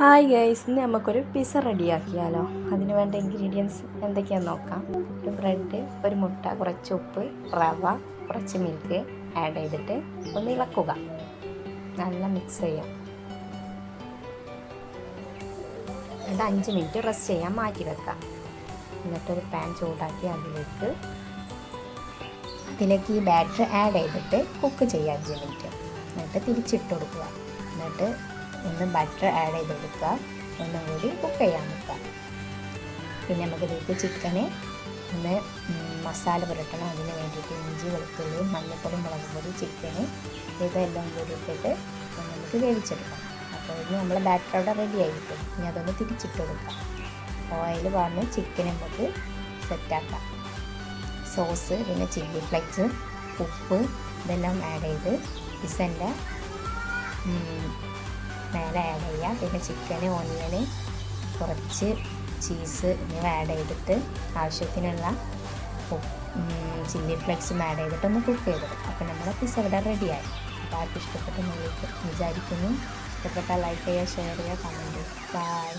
Hi guys ഇന്ന് നമുക്കൊരു pizza റെഡിയാക്കിയാലോ? അതിന് വേണ്ട ഇൻഗ്രീഡിയൻസ് എന്തൊക്കെയാണെന്ന് നോക്കാം. ഒരു ബ്രെഡ് ഒരു മുട്ട കുറച്ച് ഉപ്പ് റവ കുറച്ച് മിൽക്ക് ആഡ് ചെയ്തിട്ട് ഒന്ന് ഇളക്കുക. നല്ല മിക്സ് ചെയ്യാം. എന്നിട്ട് അഞ്ച് മിനിറ്റ് റെസ്റ്റ് ചെയ്യാൻ മാറ്റി വെക്കാം. എന്നിട്ടൊരു പാൻ ചൂടാക്കി അതിലേക്ക് അതിലേക്ക് ഈ ബാറ്റർ ആഡ് ചെയ്തിട്ട് കുക്ക് ചെയ്യാം അഞ്ച് മിനിറ്റ് എന്നിട്ട് തിരിച്ചിട്ട് കൊടുക്കുക. എന്നിട്ട് ഒന്ന് ബട്ടർ ആഡ് ചെയ്ത് കൊടുക്കുക ഒന്നും കൂടി കുക്ക് ചെയ്യാൻ വെക്കുക. പിന്നെ നമുക്ക് ഇതിലേക്ക് ചിക്കന് ഒന്ന് മസാല പുരട്ടണം. അതിന് വേണ്ടിയിട്ട് ഇഞ്ചി വെളുത്തുള്ളി മഞ്ഞൾപ്പൊടി മുളക് പൊടി ചിക്കന് ഇതെല്ലാം കൂടി ഇട്ടിട്ട് നമുക്ക് വേവിച്ചെടുക്കാം. അപ്പോൾ ഇനി നമ്മൾ ബാറ്റർ അവിടെ റെഡി ആയിരിക്കും ഇനി അതൊന്ന് തിരിച്ചിട്ട് കൊടുക്കാം. ഓയിൽ പറഞ്ഞ് ചിക്കൻ നമുക്ക് സെറ്റാക്കാം സോസ് പിന്നെ ചില്ലി ഫ്ലേക്സ് ഉപ്പ് ഇതെല്ലാം ആഡ് ചെയ്ത് പിസന്റെ മേലെ ആഡ് ചെയ്യുക പിന്നെ ചിക്കന് ഓണിയന് കുറച്ച് ചീസ് എന്നിവ ആഡ് ചെയ്തിട്ട് ആവശ്യത്തിനുള്ള ചില്ലി ഫ്ലേക്സും ആഡ് ചെയ്തിട്ട് ഒന്ന് കുക്ക് ചെയ്തെടുക്കും അപ്പോൾ നമ്മുടെ പിസ്സ ഇവിടെ റെഡിയായി അപ്പോൾ ആർക്കും നിങ്ങൾക്ക് വിചാരിക്കുന്നു. ഇഷ്ടപ്പെട്ടാൽ ലൈക്ക് ചെയ്യുക ഷെയർ ചെയ്യുക കമന്റ് ബൈ